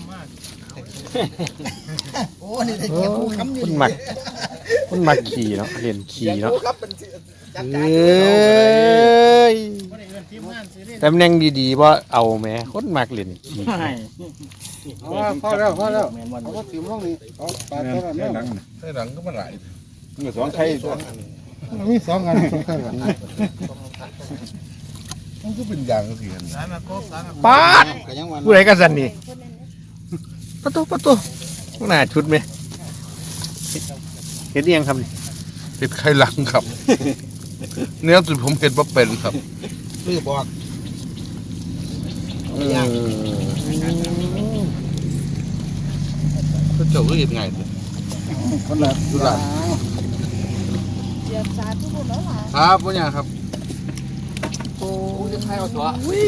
ำมากโอ้นี่ได้เก็บผู้ค้ำอยู่คุณมักคุณมักขี่เนาะเรียนขี่เนาะผู้ครับเป็นจัดเอการ้ยบ่ได้เงินทีมงานซื้อเล่นตำแหน่งดีๆว่าเอาแหมคนมักเรียนขี่เอาว่าพอแล้วพอแล้วเอาว่าติ๋มลงนี่เอาปลาตัวนั้นเนี่ยให้หลังก็มาหลายมีสองไข่ตัวมีสองอันสองไข่หลังมันก็เป็นอย่างสิเห็นสารมาโคกสารมาป๊าดก็ยังวันผู้ใดกันสันนี่ ประตูประตูข้างหน้าชุดไหมเห็นยังครับนี่เห็ดไข่หลังครับ เนี่ยสุดผมเห็ดว่าเป็นครับซื้อบอกเออก็เจ้าก็เห็ดไงสิคนละดูหลานเสียบสาธุบุญแล้วล่ะครับพ่อเนี่ยครับจะใช้เอาตัววิ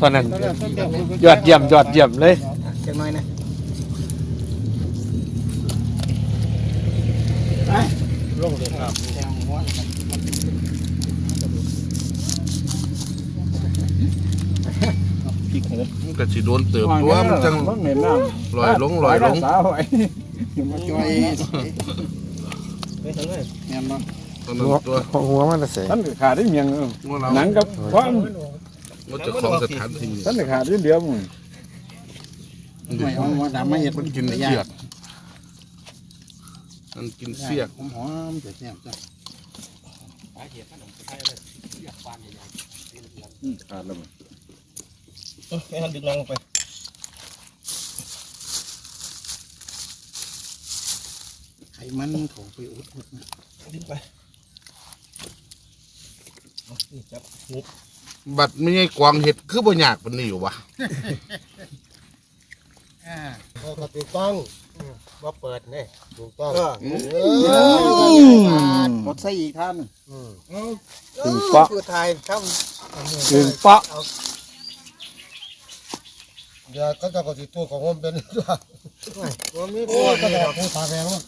ตอนนั้นยอดเยี่ยมยอดเยี่ยมเลยจังหน่อยนะลงเลยครับแทงหัวมันก็สิโดนเติบตัวมันจังมันเหม็นน้ลอยลงลอยลงสาวไว้มาจอยไปทางเลยแม่นบ่ตอนนั้นหัวตัวหัวมันจะเสียท่านขาดได้เมียงว่าเราหนังกับความ ว่าเจะของสถานที่ท่านขาดได้เดียวมึงไม่เอาหัวดำมาเห็ดมันกินเสียกมันกินเสียกหอมหอมๆแซ่บๆจ้ะขาดแล้วให้หันดึกลังไปไขมันเขาไปอุดอุดนะดึงไปนี่จับบั ดไม่ใช่กวางเห็ดคือบ่ยากปานนี้อยู่วะอ่าก็ถูกต้องว่าเปิดนี่ถูกต้องหมดใส่อีกท่านถึงเปาะคือไทยทถึงเปาะำเดี๋ยวก็จะกดติดตัวของผมเป็นด้วยว่ามีโอ้ก็จะผู้ตาแดงว่า